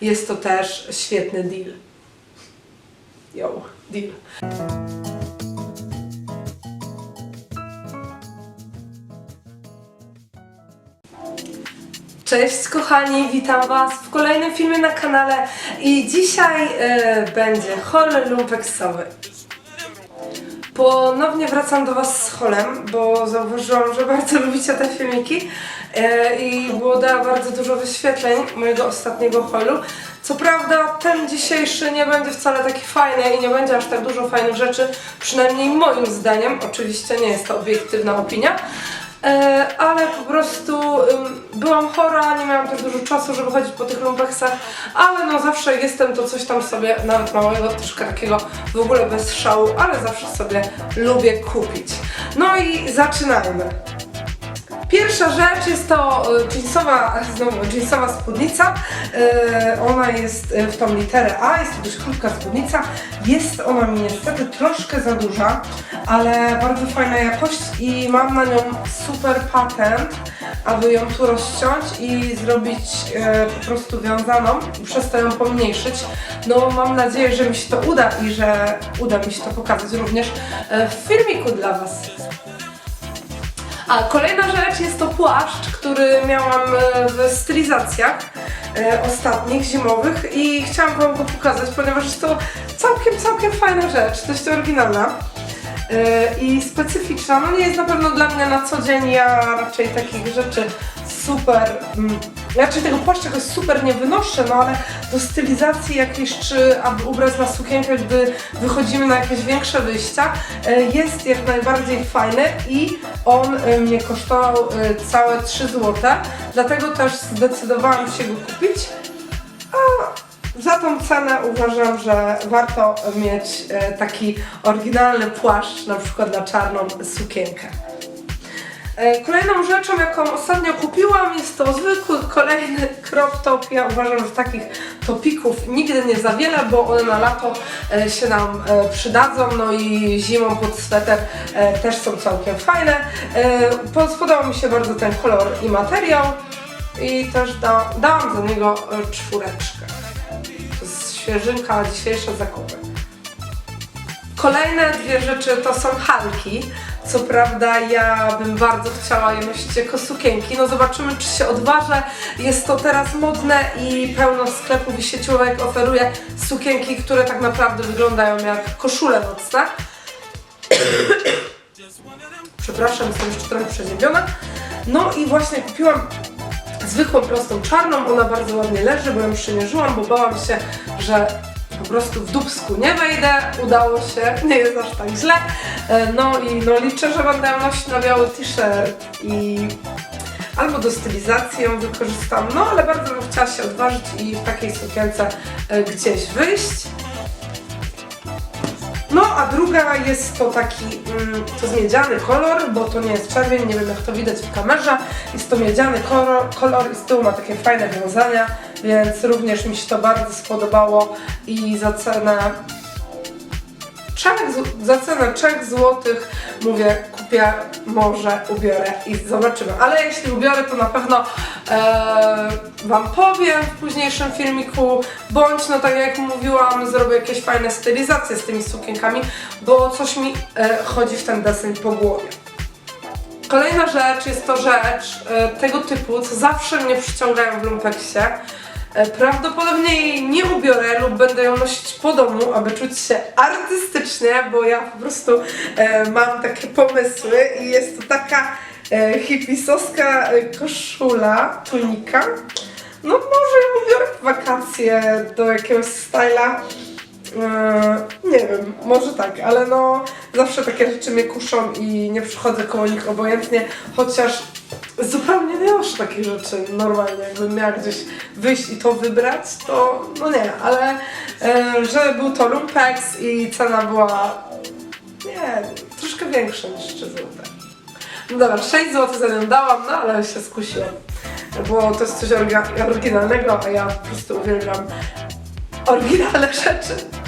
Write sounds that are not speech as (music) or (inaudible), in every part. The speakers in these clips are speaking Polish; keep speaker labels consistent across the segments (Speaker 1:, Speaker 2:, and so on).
Speaker 1: jest to też świetny deal. Yo, deal. Cześć kochani, witam Was w kolejnym filmie na kanale i dzisiaj e, będzie haul lumpeksowy. Ponownie wracam do Was z holem, bo zauważyłam, że bardzo (laughs) lubicie te filmiki i było da bardzo dużo wyświetleń mojego ostatniego holu. Co prawda ten dzisiejszy nie będzie wcale taki fajny i nie będzie aż tak dużo fajnych rzeczy, przynajmniej moim zdaniem, oczywiście nie jest to obiektywna opinia. E, ale po prostu byłam chora, nie miałam też dużo czasu, żeby chodzić po tych lumpeksach, ale no zawsze jestem to coś tam sobie, nawet małego, troszkę takiego w ogóle bez szału, ale zawsze sobie lubię kupić. No i zaczynajmy. Pierwsza rzecz jest to e, jeansowa, znowu jeansowa spódnica. E, ona jest e, w tą literę A, jest to dość krótka spódnica. Jest ona mi niestety troszkę za duża, ale bardzo fajna jakość i mam na nią super patent, aby ją tu rozciąć i zrobić po prostu wiązaną przez to ją pomniejszyć. No mam nadzieję, że mi się to uda i że uda mi się to pokazać również w filmiku dla Was. A kolejna rzecz jest to płaszcz, który miałam e, w stylizacjach e, ostatnich, zimowych i chciałam Wam go pokazać, ponieważ jest to całkiem, całkiem fajna rzecz, dość oryginalna e, i specyficzna. No nie jest na pewno dla mnie na co dzień, ja raczej takich rzeczy super, mm, raczej tego płaszcza jakoś super nie wynoszę, no ale do stylizacji jakiejś, czy aby ubrać na sukienkę, gdy wychodzimy na jakieś większe wyjścia, e, jest jak najbardziej fajny i on e, mnie kosztował e, całe 3 zł, dlatego też zdecydowałam się go kupić. A za tą cenę uważam, że warto mieć taki oryginalny płaszcz, na przykład na czarną sukienkę. E, Kolejną rzeczą, jaką ostatnio kupiłam, jest to zwykły kolejny (laughs) crop top. Ja uważam, że takich topików nigdy nie za wiele, bo one na lato e, się nam e, przydadzą, no i zimą pod sweter też są całkiem fajne. Po- Spodobał mi się bardzo ten kolor i materiał i też da, dałam za niego czwóreczkę. Jest świeżynka, dzisiejsze zakupy. Kolejne dwie rzeczy to są halki. Co prawda ja bym bardzo chciała je nosić jako sukienki. No zobaczymy czy się odważę. Jest to teraz modne i pełno sklepów i sieciówek oferuje sukienki, które tak naprawdę wyglądają jak koszule nocne. (coughs) Przepraszam, jestem jeszcze trochę przeziębiona. No i właśnie kupiłam zwykłą, prostą, czarną. Ona bardzo ładnie leży, bo ją przymierzyłam, bo bałam się, że po prostu w dubsku nie wejdę. Udało się, (laughs) nie jest aż tak źle. E, No i no liczę, że będę nosić na biały t-shirt i albo do stylizacji ją wykorzystam, no ale bardzo bym chciała się odważyć i w takiej sukience e, gdzieś wyjść. A druga jest to taki, mm, to jest miedziany kolor, bo to nie jest czerwień, nie wiem jak to widać w kamerze. Jest to miedziany kolor, kolor i z tyłu ma takie fajne wiązania, więc również mi się to bardzo spodobało i za cenę trzech, z- za cenę 3 złotych mówię, kupię, może ubiorę i zobaczymy. Ale jeśli ubiorę, to na pewno e, Wam powiem w późniejszym filmiku, bądź no tak jak mówiłam, zrobię jakieś fajne stylizacje z tymi sukienkami, bo coś mi e, chodzi w ten deseń po głowie. Kolejna rzecz jest to rzecz e, tego typu, co zawsze mnie przyciągają w lumpeksie. E, Prawdopodobnie jej nie ubiorę lub będę ją nosić po domu, aby czuć się artystycznie, bo ja po prostu e, mam takie pomysły i jest to taka e, hipisowska koszula, tunika. No może ją ubiorę w wakacje do jakiegoś styla. E, nie wiem, może tak, ale no zawsze takie rzeczy mnie kuszą i nie przychodzę koło nich obojętnie, chociaż zupełnie nie noszę takich rzeczy normalnie, jakbym miała gdzieś wyjść i to wybrać, to no nie, ale e, że był to lumpex i cena była, nie troszkę większa niż 3 zł. No dobra, 6 zł za nią dałam, no ale się skusiłam, bo to jest coś oryginalnego, a ja po prostu uwielbiam oryginalne rzeczy.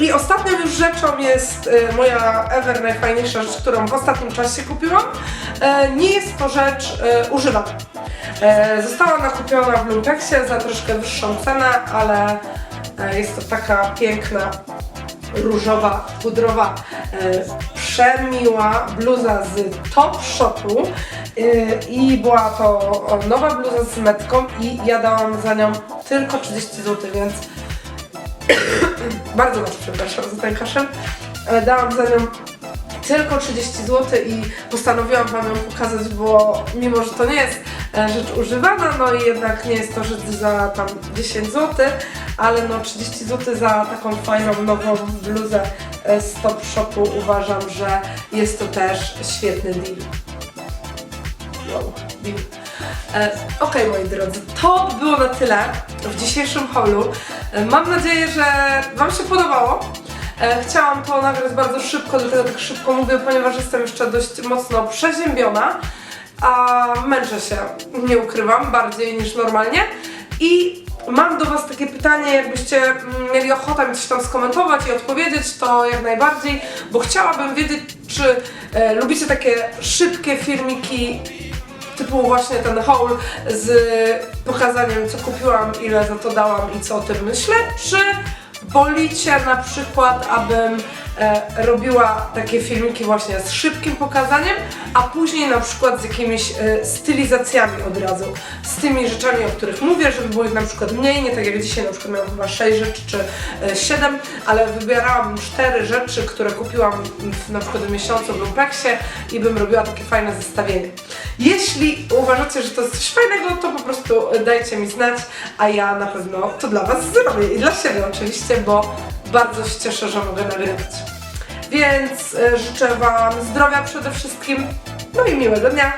Speaker 1: I ostatnią już rzeczą jest e, moja ever najfajniejsza rzecz, którą w ostatnim czasie kupiłam. E, nie jest to rzecz e, używana. E, została ona kupiona w Lumpeksie za troszkę wyższą cenę, ale e, jest to taka piękna, różowa, pudrowa, przemiła bluza z Top Shopu i była to nowa bluza z metką i ja dałam za nią tylko 30 zł, więc bardzo Was przepraszam za ten kaszel, ale dałam za nią tylko 30 zł i postanowiłam Wam ją pokazać, bo mimo, że to nie jest e, rzecz używana, no i jednak nie jest to rzecz za tam 10 zł, ale no 30 zł za taką fajną, nową bluzę e, z Top Shopu uważam, że jest to też świetny deal. Wow, deal. E, Okej, moi drodzy, to było na tyle w dzisiejszym haulu. E, Mam nadzieję, że Wam się podobało. E, Chciałam to nagrać bardzo szybko, dlatego tak szybko mówię, ponieważ jestem jeszcze dość mocno przeziębiona, a męczę się, nie ukrywam, bardziej niż normalnie. I mam do Was takie pytanie, jakbyście mm, mieli ochotę mi coś tam skomentować i odpowiedzieć, to jak najbardziej, bo chciałabym wiedzieć, czy e, lubicie takie szybkie filmiki typu właśnie ten haul z pokazaniem co kupiłam, ile za to dałam i co o tym myślę, czy wolicie na przykład, abym e, robiła takie filmiki właśnie z szybkim pokazaniem, a później na przykład z jakimiś e, stylizacjami od razu, z tymi rzeczami, o których mówię, żeby było ich na przykład mniej, nie tak jak dzisiaj na przykład miałam chyba 6 rzeczy czy e, 7, ale wybierałam 4 rzeczy, które kupiłam w, na przykład w miesiącu w Lumpeksie i bym robiła takie fajne zestawienie. Jeśli uważacie, że to jest coś fajnego, to po prostu dajcie mi znać, a ja na pewno to dla Was zrobię i dla siebie oczywiście, bo bardzo się cieszę, że mogę nagrywać. Więc e, życzę Wam zdrowia przede wszystkim, no i miłego dnia.